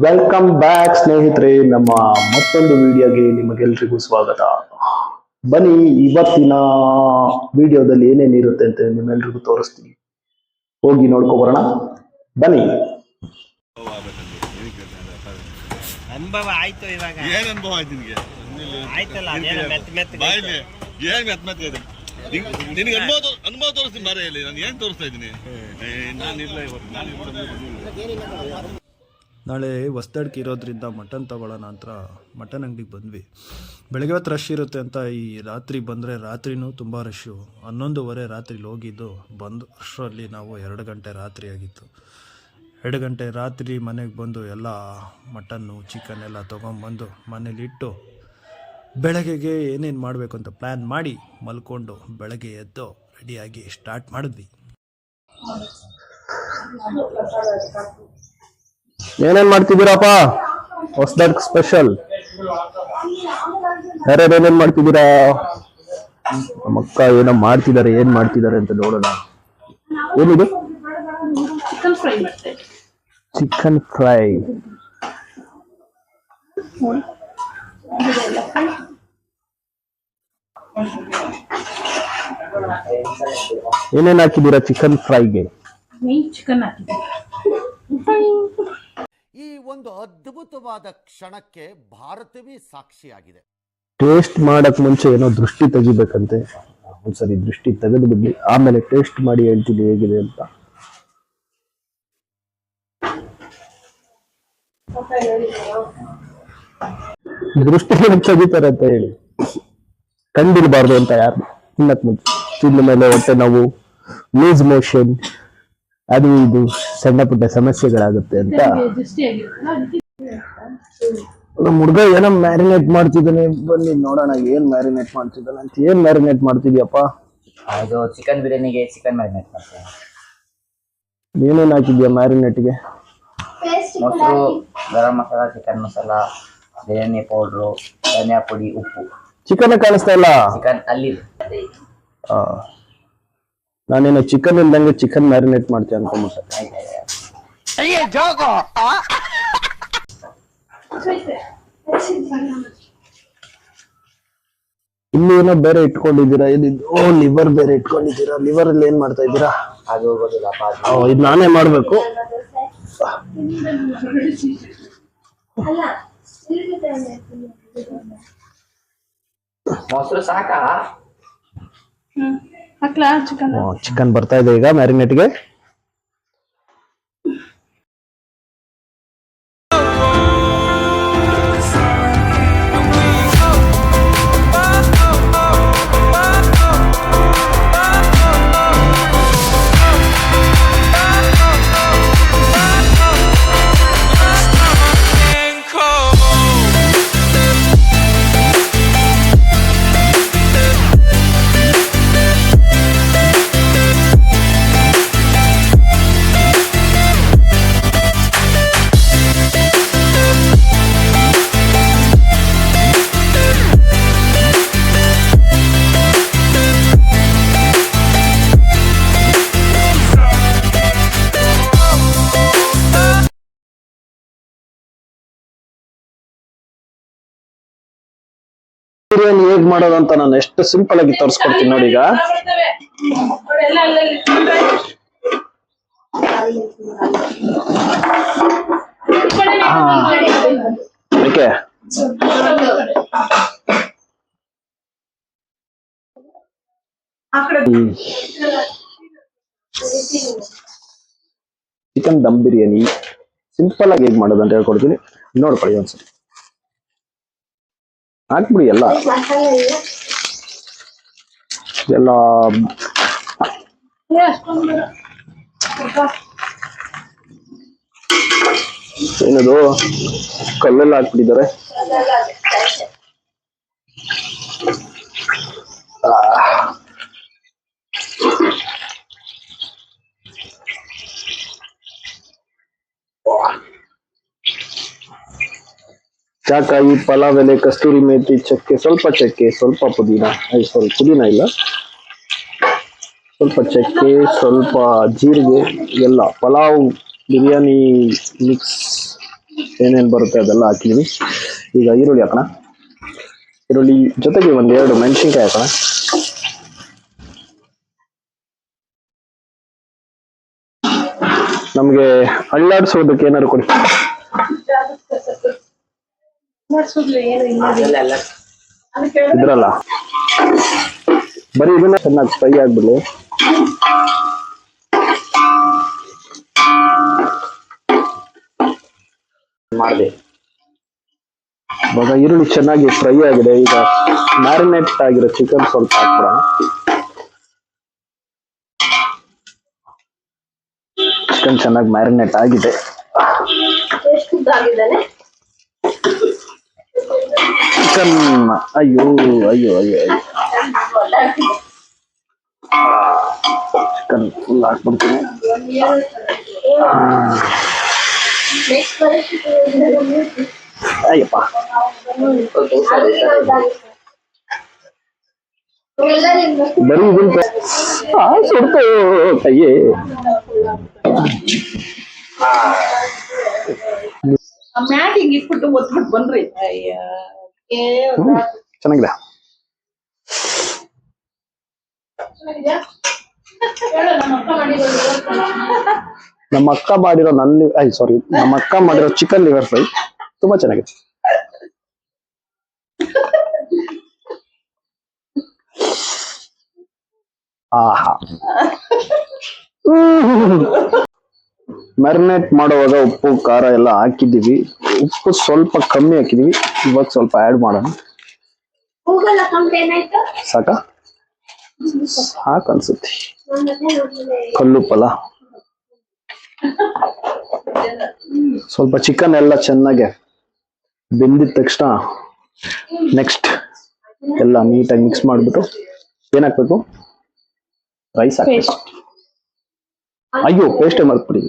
Welcome back ಸ್ನೇಹಿತರೆ. ನಮ್ಮ ಮತ್ತೊಂದು ವಿಡಿಯೋಗೆ ನಿಮಗೆಲ್ರಿಗೂ ಸ್ವಾಗತ. ಬನ್ನಿ ಇವತ್ತಿನ ವಿಡಿಯೋದಲ್ಲಿ ಏನೇನಿರುತ್ತೆ ಅಂತ ನಿಮ್ಮೆಲ್ರಿಗೂ ತೋರಿಸ್ತೀನಿ. ಹೋಗಿ ನೋಡ್ಕೊ ಬರೋಣ. ಬನ್ನಿ. ಅನುಭವ ಆಯ್ತು ಇವಾಗ. ಏನ್ ಅನುಭವ ಆಯ್ತು ನಿನಗೆ? ಆಯ್ತಲ್ಲ ಅದೇನೋ ಮೆತ್ತ ಮೆತ್ತ ಬಾಯಿಲಿ ಏನ್ ಮೆತ್ತ ಮೆತ್ತ ಇದೆ? ನಿನ್- ನಿನಗೆ ಅನುಭವ ತೋ- ಅನುಭವ ತೋರಿಸ್ತೀನಿ ಬಾರೆ ಇಲ್ಲಿ ನಾನು ಏನ್ ತೋರಿಸ್ತಾ ಇದ್ದೀನಿ? ನಾನು ಇಲ್ಲ ಇವತ್ತು. ನಾನು ಇವತ್ತು ನಾಳೆ ಹೊಸ್ದಡ್ಕೆ ಇರೋದ್ರಿಂದ ಮಟನ್ ತೊಗೊಳ್ಳೋಣ ಅಂತ ಮಟನ್ ಅಂಗಡಿಗೆ ಬಂದ್ವಿ. ಬೆಳಗ್ಗೆ ಹೊತ್ತು ರಶ್ ಇರುತ್ತೆ ಅಂತ ಈ ರಾತ್ರಿ ಬಂದರೆ ರಾತ್ರಿನೂ ತುಂಬ ರಶ್ಶು ಹನ್ನೊಂದುವರೆ ರಾತ್ರಿಲಿ ಹೋಗಿದ್ದು ಬಂದು ಅಷ್ಟರಲ್ಲಿ ನಾವು ಎರಡು ಗಂಟೆ ರಾತ್ರಿ ಆಗಿತ್ತು. ಎರಡು ಗಂಟೆ ರಾತ್ರಿ ಮನೆಗೆ ಬಂದು ಎಲ್ಲ ಮಟನ್ನು ಚಿಕನ್ ಎಲ್ಲ ತೊಗೊಂಬಂದು ಮನೇಲಿ ಇಟ್ಟು ಬೆಳಗ್ಗೆಗೆ ಏನೇನು ಮಾಡಬೇಕು ಅಂತ ಪ್ಲ್ಯಾನ್ ಮಾಡಿ ಮಲ್ಕೊಂಡು ಬೆಳಗ್ಗೆ ಎದ್ದು ರೆಡಿಯಾಗಿ ಸ್ಟಾರ್ಟ್ ಮಾಡಿದ್ವಿ. ಏನೇನ್ ಮಾಡ್ತಿದ್ದೀರಪ್ಪ? ಹೊಸದಕ್ ಸ್ಪೆಷಲ್ ಯಾರ್ಯಾರು ಏನೇನ್ ಮಾಡ್ತಿದ್ದೀರಾ? ನಮ್ಮ ಅಕ್ಕ ಏನೋ ಮಾಡ್ತಿದ್ದಾರೆ ಏನ್ ಮಾಡ್ತಿದ್ದಾರೆ ಅಂತ ನೋಡೋಣ. ಏನಿದು? ಚಿಕನ್ ಫ್ರೈ ಏನೇನ್ ಹಾಕಿದ್ದೀರಾ ಚಿಕನ್ ಫ್ರೈಗೆ? ಚಿಕನ್ ಒಂದು ಅದ್ಭುತವಾದ ಕ್ಷಣಕ್ಕೆ ಭಾರತವೇ ಸಾಕ್ಷಿಯಾಗಿದೆ. ಟೇಸ್ಟ್ ಮಾಡಕ್ ಮುಂಚೆ ಏನೋ ದೃಷ್ಟಿ ತೆಗಿಬೇಕಂತೆ. ಒಂದ್ಸರಿ ದೃಷ್ಟಿ ತೆಗೆದು ಬಿಡ್ಲಿ ಆಮೇಲೆ ಟೇಸ್ಟ್ ಮಾಡಿ ಹೇಳ್ತೀನಿ ಹೇಗಿದೆ ಅಂತ. ದೃಷ್ಟಿ ಏನಕ್ಕೆ ತೆಗಿತಾರೆ ಅಂತ ಹೇಳಿ. ಕಂಡಿರ್ಬಾರ್ದು ಅಂತ ಯಾರು. ತಿನ್ನಕ್ ಮುಂಚೆ. ತಿಂದ ಮೇಲೆ ಹೊಟ್ಟೆ ನಾವು ಲೂಸ್ ಮೋಷನ್ ಅದು ಇದು ಸಣ್ಣ ಪುಟ್ಟ ಸಮಸ್ಯೆಗಳಾಗುತ್ತೆ ಅಂತ. ನಮ್ಮ ಹುಡುಗ ಏನೋ ಮ್ಯಾರಿನೇಟ್ ಮಾಡ್ತಿದ್ದಾನೆ ಬನ್ನಿ ನೋಡೋಣ ಏನ್ ಮ್ಯಾರಿನೇಟ್ ಮಾಡ್ತಿದ್ದಾನೆ ಅಂತ ಏನ್ ಮ್ಯಾರಿನೇಟ್ ಮಾಡ್ತಿದ್ಯಪ್ಪ? ಅದು ಚಿಕನ್ ಬಿರಿಯಾನಿಗೆ ಚಿಕನ್ ಮ್ಯಾರಿನೇಟ್ ಮಾಡ್ತೀನಿ. ಏನೇನ್ ಹಾಕಿದ್ಯಾ ಮ್ಯಾರಿನೇಟ್ಗೆ ಮೊಸರು ಗರಂ ಮಸಾಲ ಚಿಕನ್ ಮಸಾಲ ಬಿರಿಯಾನಿ ಪೌಡ್ರು ಧನಿಯಾ ಪುಡಿ ಉಪ್ಪು. ಚಿಕನ್ ಕಾಣಿಸ್ತಾ ಇಲ್ಲ? ಚಿಕನ್ ಅಲ್ಲಿ ಆ. ನಾನೇನೋ ಚಿಕನ್ ಇಲ್ದಂಗೆ ಚಿಕನ್ ಮ್ಯಾರಿನೇಟ್ ಮಾಡ್ತೀನಿ ಅನ್ಕೊಂಬಿಟ್ಟೆ ಇಲ್ಲಿ ಏನೋ ಬೇರೆ ಇಟ್ಕೊಂಡಿದ್ದೀರಾ? ಇಲ್ಲಿದ್ದು ಓ ಲಿವರ್ ಬೇರೆ ಇಟ್ಕೊಂಡಿದ್ದೀರಾ? ಲಿವರ್ ಅಲ್ಲಿ ಏನ್ ಮಾಡ್ತಾ ಇದ್ದೀರಾ? ಅದು ಇದು ನಾನೇ ಮಾಡ್ಬೇಕು. ಮೊಸರು ಸಾಕಾ? ಹ್ಮ್ ಹಾಕ್ಲಾ ಚಿಕನ್? ಚಿಕನ್ ಬರ್ತಾ ಇದೆ ಈಗ ಮ್ಯಾರಿನೇಟ್ಗೆ ಬಿರಿಯಾನಿ ಹೇಗ್ ಮಾಡೋದು ಅಂತ ನಾನು ಎಷ್ಟು ಸಿಂಪಲ್ ಆಗಿ ತೋರಿಸ್ಕೊಡ್ತೀನಿ ನೋಡಿ ಈಗ. Okay. Chicken dum biryani. Simple ಆಗಿ ಹೇಗ್ ಮಾಡೋದು ಅಂತ ಹೇಳ್ಕೊಡ್ತೀನಿ. ನೋಡ್ಕೊಳ್ಳಿ ಒಂದ್ಸರಿ ಹಾಕ್ಬಿಡಿ ಎಲ್ಲ. ಎಲ್ಲ. ಏನದು? ಕಲ್ಲೆಲ್ಲ ಹಾಕ್ಬಿಟ್ಟಿದ್ದಾರೆ. ಚಾಕಾಯಿ ಪಲಾವ್ ಎಲೆ ಕಸ್ತೂರಿ ಮೇಥಿ ಚಕ್ಕೆ, ಸ್ವಲ್ಪ ಚಕ್ಕೆ, ಸ್ವಲ್ಪ ಪುದೀನ. ಐ ಸಾರಿ ಪುದೀನ ಇಲ್ಲ. ಸ್ವಲ್ಪ ಚಕ್ಕೆ, ಸ್ವಲ್ಪ ಜೀರಿಗೆ, ಎಲ್ಲ. ಪಲಾವ್, ಬಿರಿಯಾನಿ ಮಿಕ್ಸ್ ಏನೇನು ಬರುತ್ತೆ ಅದೆಲ್ಲ ಹಾಕಿದ್ದೀನಿ ಈಗ ಈರುಳ್ಳಿ ಹಾಕೋಣ. ಈರುಳ್ಳಿ ಜೊತೆಗೆ ಒಂದು ಎರಡು ಮೆಣಸಿನ್ಕಾಯಿ ಹಾಕೋಣ. ನಮಗೆ ಅಳ್ಳಾಡಿಸೋದಕ್ಕೆ ಏನಾದ್ರು ಕೊಡಿ ಮಾಡ್ಸೋದ್ಲು ಏನು ಇಲ್ಲ ಅದಕ್ಕೆ ಇದ್ರಲ್ಲ? ಬರೀ ಇದನ್ನ ಚೆನ್ನಾಗಿ ಫ್ರೈ ಆಗ್ಬಿಡ್ಲಿ ಮಾಡಿದೆ ಇವಾಗ ಈರುಳ್ಳಿ ಚೆನ್ನಾಗಿ ಫ್ರೈ ಆಗಿದೆ. ಈಗ ಮ್ಯಾರಿನೇಟ್ ಆಗಿರೋ ಚಿಕನ್ ಸ್ವಲ್ಪ ಹಾಕ್ಬಿಡ ಚಿಕನ್ ಚೆನ್ನಾಗಿ ಮ್ಯಾರಿನೇಟ್ ಆಗಿದೆ. ಎಷ್ಟು ಉದ್ದ ಆಗಿದ್ದಾನೆ ಚಿಕನ್ ಅಯ್ಯೋ ಅಯ್ಯೋ ಅಯ್ಯೋ ಅಯ್ಯೋ ಚಿಕನ್ ಫುಲ್ ಹಾಕ್ಬಿಡ್ತೀನಿ ಅಯ್ಯಪ್ಪ ಬರೀ ಇದನ್ನ ಆ ಸುಡ್ತು ಕೈಯೇ ಮ್ಯಾಟ್ ಹಿಂಗ್ ಇಟ್ಬಿಟ್ಟು ಒತ್ಬಿಟ್ಟು ಬನ್ರಿ ಅಯ್ಯ ಹ್ಮ್, ಚೆನ್ನಾಗಿದೆ. ನಮ್ಮ ಅಕ್ಕ ಮಾಡಿರೋ ನನ್ನ ಐ ಸಾರಿ ನಮ್ಮ ಅಕ್ಕ ಮಾಡಿರೋ ಚಿಕನ್ ಲಿವರ್ ಫ್ರೈ ತುಂಬಾ ಚೆನ್ನಾಗಿದೆ. ಆಹಾ. ಮ್ಯಾರಿನೇಟ್ ಮಾಡುವಾಗ ಉಪ್ಪು ಖಾರ ಎಲ್ಲ ಹಾಕಿದ್ದೀವಿ. ಉಪ್ಪು ಸ್ವಲ್ಪ ಕಮ್ಮಿ ಹಾಕಿದೀವಿ ಇವಾಗ ಸ್ವಲ್ಪ ಆ್ಯಡ್ ಮಾಡೋಣ. ಸಾಕ? ಸಾಕನ್ಸುತ್ತೆ ಕಲ್ಲುಪ್ಪಲ್ಲ ಸ್ವಲ್ಪ ಚಿಕನ್ ಎಲ್ಲ ಚೆನ್ನಾಗೆ ಬೆಂದಿದ ತಕ್ಷಣ ನೆಕ್ಸ್ಟ್ ಎಲ್ಲ ನೀಟಾಗಿ ಮಿಕ್ಸ್ ಮಾಡಿಬಿಟ್ಟು ಏನಾಗಬೇಕು? ರೈಸ್ ಹಾಕಬೇಕು. ಅಯ್ಯೋ ಪೇಸ್ಟೇ ಮರ್ತ್ಬಿಡಿ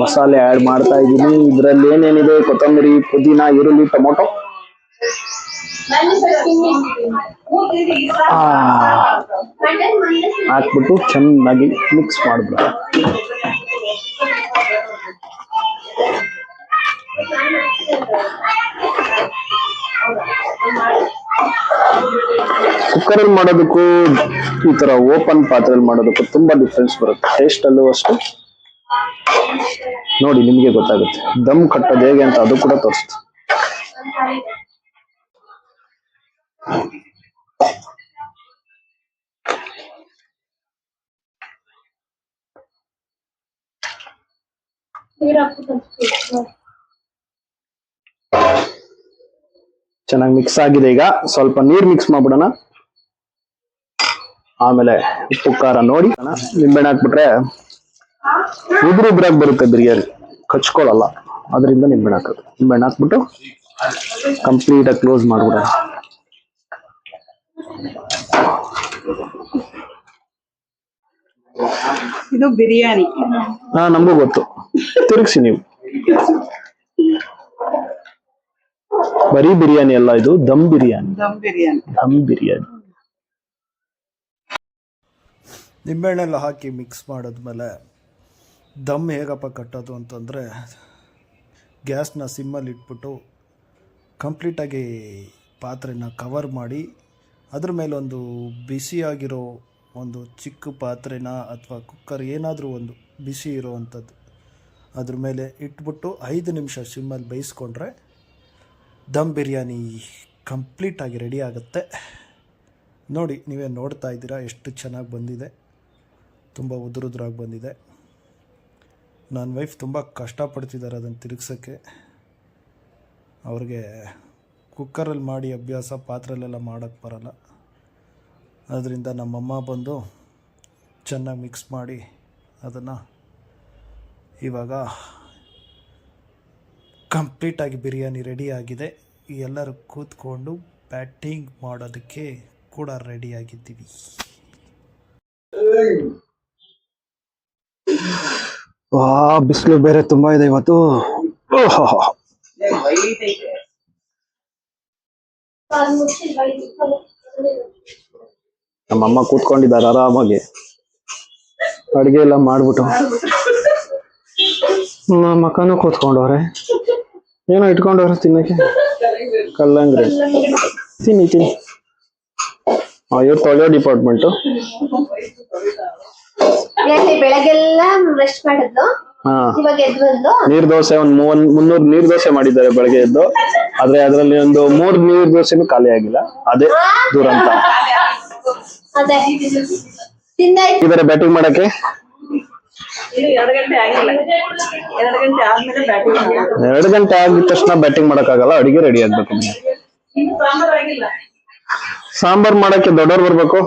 ಮಸಾಲೆ ಆ್ಯಡ್ ಮಾಡ್ತಾ ಇದ್ದೀನಿ. ಇದರಲ್ಲಿ ಏನೇನಿದೆ? ಕೊತ್ತಂಬರಿ ಪುದೀನ ಈರುಳ್ಳಿ ಟೊಮೊಟೊ. ಹಾಕ್ಬಿಟ್ಟು ಚೆನ್ನಾಗಿ ಮಿಕ್ಸ್ ಮಾಡ್ಬಿಡ ಕುಕ್ಕರಲ್ಲಿ ಮಾಡೋದಕ್ಕೂ ಈ ತರ ಓಪನ್ ಪಾತ್ರೆಯಲ್ಲಿ ಮಾಡೋದಕ್ಕೂ ತುಂಬಾ ಡಿಫ್ರೆನ್ಸ್ ಬರುತ್ತೆ. ಟೇಸ್ಟ್ ಅಲ್ಲೂ ಅಷ್ಟು. ನೋಡಿ, ನಿಮಗೆ ಗೊತ್ತಾಗುತ್ತೆ. ದಮ್ ಕಟ್ಟೋದು ಹೇಗೆ ಅಂತ ಅದು ಕೂಡ ತೋರಿಸ್ತು ಚೆನ್ನಾಗಿ ಮಿಕ್ಸ್ ಆಗಿದೆ ಈಗ. ಸ್ವಲ್ಪ ನೀರ್ ಮಿಕ್ಸ್ ಮಾಡ್ಬಿಡೋಣ. ಆಮೇಲೆ ಉಪ್ಪು ಖಾರ ನೋಡಿ ನಿಂಬೆಹಣ್ಣು ಹಾಕ್ಬಿಟ್ರೆ ಉದುರು ಉದುರಾಗಿ ಬರುತ್ತೆ ಬಿರಿಯಾನಿ. ಕಚ್ಕೊಳ್ಳಲ್ಲ. ಅದರಿಂದ ನಿಂಬೆಹಣ್ಣು ಹಾಕೋದು. ನಿಂಬೆಹಣ್ಣು ಹಾಕ್ಬಿಟ್ಟು ಕಂಪ್ಲೀಟ್ ಆಗಿ ಕ್ಲೋಸ್ ಮಾಡ್ಬಿಡೋಣ. ಇದು ಬಿರಿಯಾನಿ. ಹಾ ನಮಗೂ ಗೊತ್ತು. ತಿರುಗಿಸಿ ನೀವು. ಬರೀ ಬಿರಿಯಾನಿ ಅಲ್ಲ ಇದು ದಮ್ ಬಿರಿಯಾನಿ. ದಮ್ ಬಿರಿಯಾನಿ. ದಮ್ ಬಿರಿಯಾನಿ. ನಿಂಬೆಹಣ್ಣೆಲ್ಲ ಹಾಕಿ ಮಿಕ್ಸ್ ಮಾಡಿದ್ಮೇಲೆ ದಮ್ ಹೇಗಪ್ಪ ಕಟ್ಟೋದು ಅಂತಂದರೆ ಗ್ಯಾಸ್ನ ಸಿಮ್ಮಲ್ಲಿ ಇಟ್ಬಿಟ್ಟು ಕಂಪ್ಲೀಟಾಗಿ ಪಾತ್ರೆನ ಕವರ್ ಮಾಡಿ ಅದ್ರ ಮೇಲೊಂದು ಬಿಸಿಯಾಗಿರೋ ಒಂದು ಚಿಕ್ಕ ಪಾತ್ರೆನ ಅಥವಾ ಕುಕ್ಕರ್ ಏನಾದರೂ ಒಂದು ಬಿಸಿ ಇರೋವಂಥದ್ದು ಅದ್ರ ಮೇಲೆ ಇಟ್ಬಿಟ್ಟು ಐದು ನಿಮಿಷ ಸಿಮ್ಮಲ್ಲಿ ಬೇಯಿಸ್ಕೊಂಡ್ರೆ ದಮ್ ಬಿರಿಯಾನಿ ಕಂಪ್ಲೀಟಾಗಿ ರೆಡಿ ಆಗುತ್ತೆ. ನೋಡಿ, ನೀವೇ ನೋಡ್ತಾ ಇದ್ದೀರಾ ಎಷ್ಟು ಚೆನ್ನಾಗಿ ಬಂದಿದೆ. ತುಂಬ ಉದುರುದ್ರಾಗಿ ಬಂದಿದೆ. ನನ್ನ ವೈಫ್ ತುಂಬ ಕಷ್ಟಪಡ್ತಿದ್ದಾರೆ ಅದನ್ನು ತಿರುಗ್ಸೋಕ್ಕೆ. ಅವ್ರಿಗೆ ಕುಕ್ಕರಲ್ಲಿ ಮಾಡಿ ಅಭ್ಯಾಸ, ಪಾತ್ರೆಲೆಲ್ಲ ಮಾಡೋಕ್ಕೆ ಬರಲ್ಲ. ಅದರಿಂದ ನಮ್ಮಮ್ಮ ಬಂದು ಚೆನ್ನಾಗಿ ಮಿಕ್ಸ್ ಮಾಡಿ ಅದನ್ನು ಇವಾಗ ಕಂಪ್ಲೀಟಾಗಿ ಬಿರಿಯಾನಿ ರೆಡಿ ಆಗಿದೆ. ಎಲ್ಲರೂ ಕೂತ್ಕೊಂಡು ಬ್ಯಾಟಿಂಗ್ ಮಾಡೋದಕ್ಕೆ ಕೂಡ ರೆಡಿಯಾಗಿದ್ದೀವಿ ವಾ ಬಿಸಿಲು ಬೇರೆ ತುಂಬಾ ಇದೆ ಇವತ್ತು. ನಮ್ಮಮ್ಮ ಕೂತ್ಕೊಂಡಿದ್ದಾರೆ ಆರಾಮಾಗಿ. ಅಡಿಗೆ ಎಲ್ಲ ಮಾಡ್ಬಿಟ್ಟು. ಮಕ್ಕನೂ ಕೂತ್ಕೊಂಡವ್ರೆ. ಏನೋ ಇಟ್ಕೊಂಡವ್ರೆ ತಿನ್ನಕ್ಕೆ. ಕಲ್ಲಂಗ್ರಿ ತಿನ್ನಿ ತಿನ್ನಿ. ಅಯ್ಯೋ ತೊಳೆಯೋ ಡಿಪಾರ್ಟ್ಮೆಂಟು ಬೆಳಗ್ಗೆಲ್ಲ ರೆಸ್ಟ್ ಮಾಡಿದ್ಲು ಹಾ. ಇವಾಗ ಎದ್ದು ಬಂದು. ನೀರ್ ದೋಸೆ ಒಂದ್ ಮೂವನ್ ಮುನ್ನೂರ್ ನೀರ್ ದೋಸೆ ಮಾಡಿದ್ದಾರೆ ಬೆಳಗ್ಗೆ ಎದ್ದು. ಆದ್ರೆ ಅದರಲ್ಲಿ ಒಂದು ಮೂರ್ ನೀರ್ ದೋಸೆನು ಖಾಲಿ ಆಗಿಲ್ಲ. ಅದೇ ದುರಂತ. ಅದೇ. ತಿಂದಾಯ್ತು. ಇದಾರೆ ಬ್ಯಾಟಿಂಗ್ ಮಾಡಕ್ಕೆ? ಎರಡು ಗಂಟೆ ಆಗಿಲ್ಲ. ಎರಡು ಗಂಟೆ ಆದ್ಮೇಲೆ ಬ್ಯಾಟಿಂಗ್ ಎರಡು ಗಂಟೆ ಆಗಿದ ತಕ್ಷಣ ಬ್ಯಾಟಿಂಗ್ ಮಾಡಕ್ಕಾಗಲ್ಲ? ಅಡಿಗೆ ರೆಡಿ ಆಗ್ಬೇಕು. ಇನ್ನು ಸಾಂಬಾರ್ ಆಗಿಲ್ಲ. ಸಾಂಬಾರ್ ಮಾಡಕ್ಕೆ ದೊಡ್ಡವ್ರು ಬರ್ಬೇಕು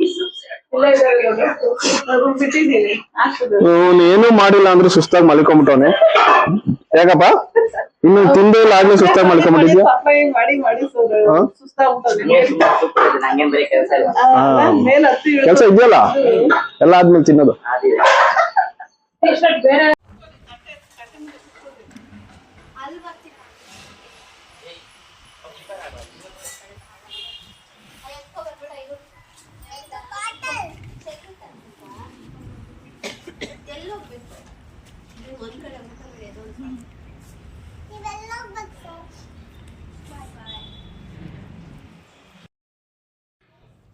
ಇಲ್ಲ ಇಲ್ಲ ರೂಮ್ ಬಿಟ್ಟಿದ್ದೀನಿ ಆಗ್ತದೆ ಇವನು ಏನೂ ಮಾಡಿಲ್ಲ ಅಂದ್ರೆ ಸುಸ್ತಾಗಿ ಮಲ್ಕೊಂಬಿಟ್ಟವನೆ. ಯಾಕಪ್ಪ? ಇನ್ನು ತಿಂದೇ ಇಲ್ಲ ಆಗ್ಲೇ ಸುಸ್ತಾಗಿ ಮಲ್ಕೊಂಬಿಟ್ಟಿದ್ಯಾ? ಕೆಲ್ಸ ಇದೆಯಲ್ಲ? ಎಲ್ಲ ಆದ್ಮೇಲೆ ತಿನ್ನೋದು t-shirt ಬೇರೆ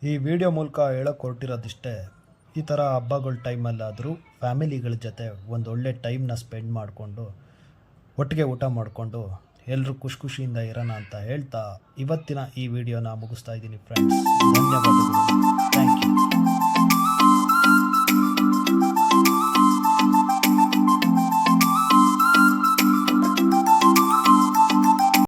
ಈ ವಿಡಿಯೋ ಮೂಲಕ ಹೇಳೋಕೆ ಹೊರಟಿರೋದಿಷ್ಟೇ ಈ ಥರ ಹಬ್ಬಗಳ ಟೈಮಲ್ಲಾದರೂ ಫ್ಯಾಮಿಲಿಗಳ ಜೊತೆ ಒಂದು ಒಳ್ಳೆ ಟೈಮ್ನ ಸ್ಪೆಂಡ್ ಮಾಡಿಕೊಂಡು, ಒಟ್ಟಿಗೆ ಊಟ ಮಾಡಿಕೊಂಡು ಎಲ್ಲರೂ ಖುಷಿ ಖುಷಿಯಿಂದ ಇರೋಣ ಅಂತ ಹೇಳ್ತಾ ಇವತ್ತಿನ ಈ ವಿಡಿಯೋನ ಮುಗಿಸ್ತಾ ಇದ್ದೀನಿ ಫ್ರೆಂಡ್ಸ್ ಧನ್ಯವಾದಗಳು. Thank you